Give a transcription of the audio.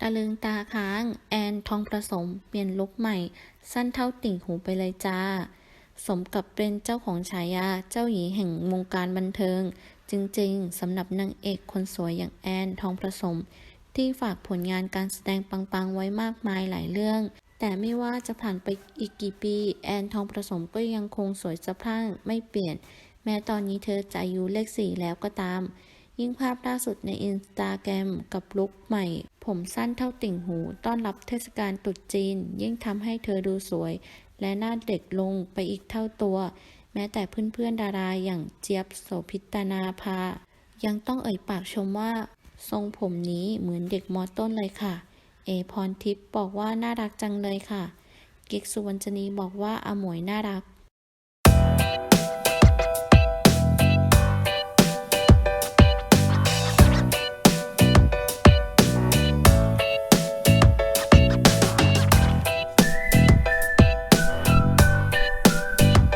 ตะลึงตาค้าง แอนทองประสมเปลี่ยนลุคใหม่ สั้นเท่าติ่งหูไปเลยจ้า สมกับเป็นเจ้าของฉายาเจ้าหญิงแห่งวงการบันเทิง จริงๆสำหรับนางเอกคนสวยอย่างแอนทองประสม ที่ฝากผลงานการแสดงปังๆไว้มากมายหลายเรื่อง แต่ไม่ว่าจะผ่านไปอีกกี่ปี แอนทองประสมก็ยังคงสวยสะพรั่งไม่เปลี่ยน แม้ตอนนี้เธอจะอายุเลขสี่แล้วก็ตาม ยิ่งภาพล่าสุดในอินสตาแกรมกับลุคใหม่ ผมสั้นเท่าติ่งหู ต้อนรับเทศกาลตรุษจีน ยิ่งทำให้เธอดูสวย และหน้าเด็กลงไปอีกเท่าตัว แม้แต่เพื่อนๆดาราอย่างเจี๊ยบโสภิตนาภา ยังต้องเอ่ยปากชมว่า ทรงผมนี้เหมือนเด็กมอต้นเลยค่ะ เอพรทิพย์บอกว่าน่ารักจังเลยค่ะ กิกสุวรรณจนีบอกว่าอมวยน่ารัก